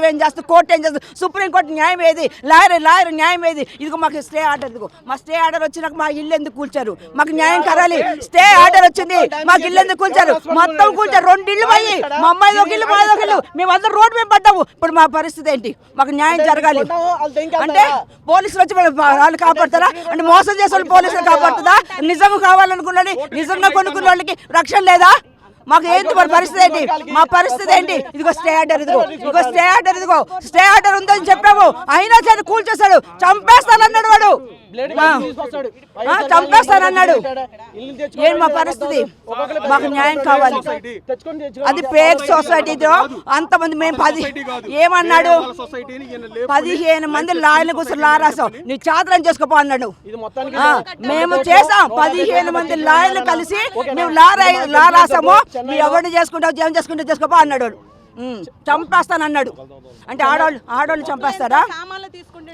ప్రభుత్వం ఏం చేస్తుంది కోర్టు ఏం చేస్తుంది సుప్రీంకోర్టు న్యాయం ఏది? లాయర్ లాయర్ న్యాయం ఏది? ఇదిగో మాకు స్టే ఆర్డర్ ఇదిగో. మా స్టే ఆర్డర్ వచ్చినాక మా ఇల్లు ఎందుకు కూల్చారు? మాకు న్యాయం కరాలి. స్టే ఆర్డర్ వచ్చింది. మాకు ఇల్లు ఎందుకు కూల్చారు? మొత్తం కూల్చారు. రెండు ఇల్లు పోయి. మా అమ్మాయి ఒక ఇల్లు మా ఒక ఇల్లు. మేము అందరం రోడ్డు మేము పడ్డాము. ఇప్పుడు మా పరిస్థితి ఏంటి? మాకు న్యాయం జరగాలి. అంటే పోలీసులు వచ్చి వాళ్ళు కాపాడుతారా? కాపాడతారా అంటే మోసం చేసే వాళ్ళు పోలీసులు కాపాడుతుందా? నిజం కావాలనుకున్నది నిజంగా కొనుక్కున్న వాళ్ళకి రక్షణ లేదా? మాకు ఏంటి మరి పరిస్థితి ఏంటి? మా పరిస్థితి ఏంటి? ఇదిగో స్టే ఆర్డర్ ఇదిగో ఇదిగో స్టే ఆర్డర్ ఇదిగో స్టే ఆర్డర్ ఉందని చెప్పాము. అయినా సరే కూల్చేశాడు చంపేస్తానన్నాడు వాడు. చంపేస్తానన్నాడు. ఏంటి మా పరిస్థితి? మాకు న్యాయం కావాలి. అది పేక్ సొసైటీతో అంతమంది మేము పది ఏమన్నాడు? పదిహేను మంది లాయర్లు కూర్చొని లా రాసాం నీ చాతరం చేసుకోపో అన్నాడు. మేము చేసాం పదిహేను మంది లాయర్లు కలిసి మేము లా లా రాసాము. మీరు ఎవరిని చేసుకుంటావు ఏం చేసుకుంటావు చేసుకోపో అన్నాడు వాడు. ఉమ్, చంపేస్తానన్నాడు. అంటే ఆడవాళ్ళు ఆడవాళ్ళు చంపేస్తారా?